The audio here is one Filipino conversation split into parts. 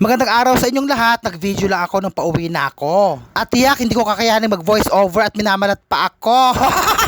Magandang araw sa inyong lahat. Nag-video lang ako nung pauwi na ako. At tiyak, hindi ko kakayanin mag-voice over at minamalat pa ako.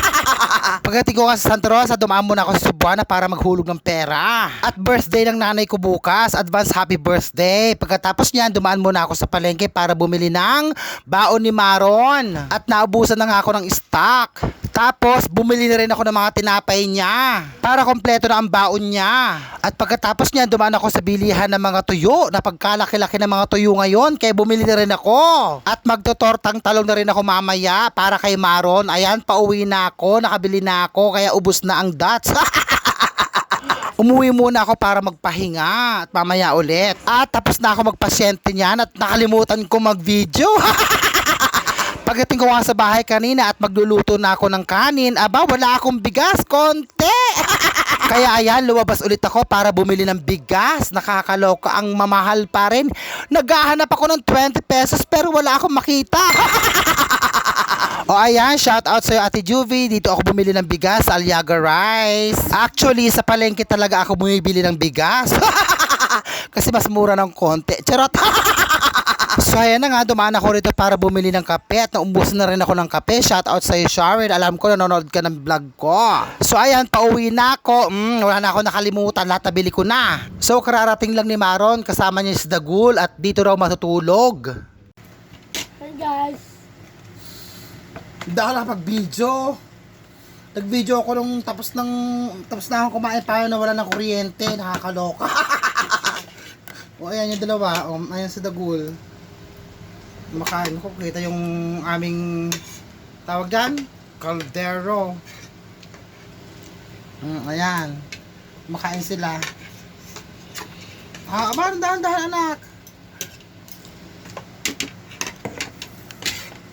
Pagdating ko nga sa Santa Rosa, dumaan muna ako sa Cebuana para maghulog ng pera. At birthday ng nanay ko bukas. Advance happy birthday. Pagkatapos niyan, dumaan muna ako sa palengke para bumili ng baon ni Maron. At naubusan na nga ako ng stock. Tapos, bumili na rin ako ng mga tinapay niya. Para kompleto na ang baon niya. At pagkatapos niya, dumaan ako sa bilihan ng mga tuyo. Na pagkalaki-laki ng mga tuyo ngayon, kaya bumili na rin ako. At magtotortang talong na rin ako mamaya para kay Maron. Ayan, pauwi na ako, nakabili na ako, kaya ubus na ang dots. Umuwi muna ako para magpahinga at mamaya ulit. At tapos na ako magpasyente niyan at nakalimutan ko mag-video. Pagdating ko nga sa bahay kanina at magluluto na ako ng kanin, aba wala akong bigas, konti. Kaya ayan, lumabas ulit ako para bumili ng bigas. Nakakaloka ang mamahal pa rin. Naghahanap ako ng 20 pesos pero wala akong makita. O ayan, shout out sa'yo Ate Juvie. Dito ako bumili ng bigas sa Aliaga Rice. Actually, sa palengke talaga ako bumibili ng bigas. Kasi mas mura ng konti. Charot. So ayan na nga, dumaan ako rito para bumili ng kape at naumbos na rin ako ng kape. Shout out sa'yo Sharon, alam ko nanonood ka ng vlog ko. So ayan, pauwi na ako. Mm, wala na ako nakalimutan, lahat nabili ko na. So kararating lang ni Maron, kasama niya si Dagul at dito raw matutulog. Hey guys, Hindi ako nakapag-video. Nag-video ako nung tapos ng tapos na akong kumain tayo na wala ng kuryente, nakakaloka. o ayan yung dalawa, um, ayan si Dagul. Makain ko, kita yung aming tawag dyan, caldero. Mm, ayan. Makain sila. Ah, aba, dahan-dahan anak.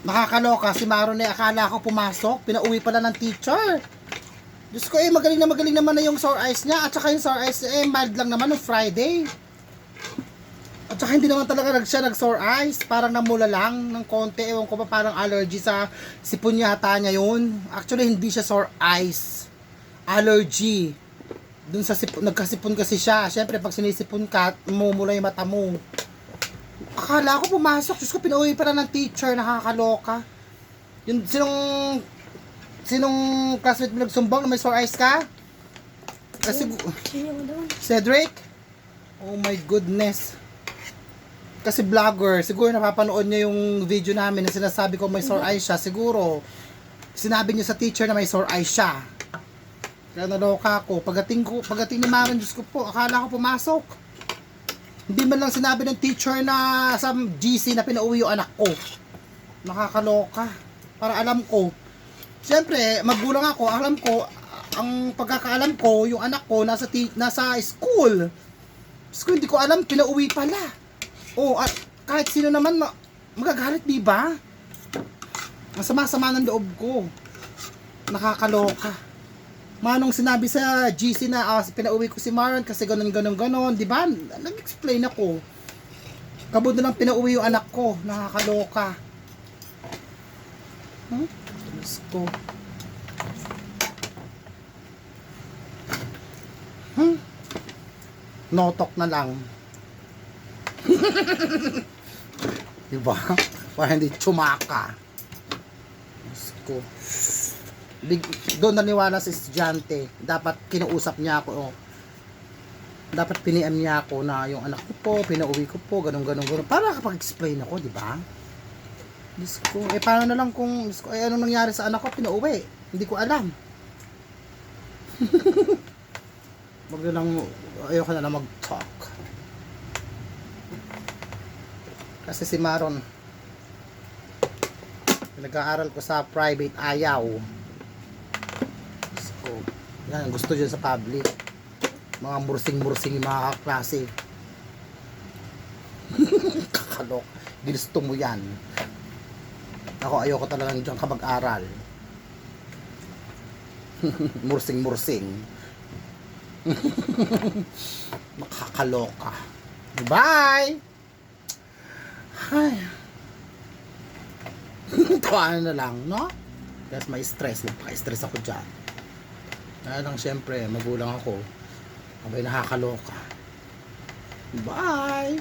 Nakakaloka, si Maron eh, akala ko pumasok, pinauwi pala ng teacher. Diyos ko eh, magaling na magaling naman na yung sore eyes niya, at saka yung sore eyes eh, mild lang naman nung Friday. At saka hindi naman talaga nag siya nag sore eyes, parang namula lang ng konti, ewan ko pa parang allergy sa sipon yata niya yun. Actually, hindi siya sore eyes. Allergy. Dun sa sipon, nagkasipon kasi siya. Siyempre, pag sinisipon ka, mumula yung mata mo. Akala ko pumasok. Diyos ko, pinauwi pa na ng teacher. Nakakaloka. Yung, sinong, sinong classmate mo nagsumbong na may sore eyes ka? Kasi? Cedric? Oh my goodness. Kasi vlogger, siguro napapanood niya yung video namin na sinasabi ko may sore eyes siya. Siguro, sinabi niya sa teacher na may sore eyes siya. Kaya naloka ako. Pagdating ko, pagdating ni Maron, Diyos ko po, akala ko pumasok. Hindi man lang sinabi ng teacher na sa GC na pinauwi yung anak ko. Nakakaloka. Para alam ko. Siyempre, magulang ako, alam ko, ang pagkakaalam ko, yung anak ko nasa nasa school. School, hindi ko alam, pinauwi pala. Oh, at kahit sino naman ma- magagalit, di ba? Ang sama-sama ng loob ko. Nakakaloka. Manong sinabi sa GC na ah, pinauwi ko si Maron kasi ganun ganun ganun, di ba? Nag-explain ako. Kabod na lang pinauwi yung anak ko. Nakakaloka. Hmm? Diyos ko. Hmm? Notok na lang. Diba? Para hindi tsumaka. Ko. Doon naniwala sa estudyante. Dapat kinuusap niya ako. Oh. Dapat piniam niya ako na yung anak ko po, pinauwi ko po, ganun, ganun, ganun. Para kapag-explain ako, di ba? Diyos ko. Eh, paano na lang kung, Diyos ko, eh, anong nangyari sa anak ko, pinauwi. Hindi ko alam. Wag na lang, ayoko na lang mag-talk. Kasi si Maron, nag-aaral ko sa private ayaw. Ko. Yan, gusto dyan sa public. Mga mursing-mursing yung mga klase. Kakalok. Ginusto mo yan. Ako ayoko talagang dyan ka mag-aral. mursing-mursing. Makakaloka. Bye! Ay. Tawaan na lang, no? Kasi may stress. Napaka-stress ako dyan. Kaya lang syempre, magulang ako. Abay nakakaloka. Bye!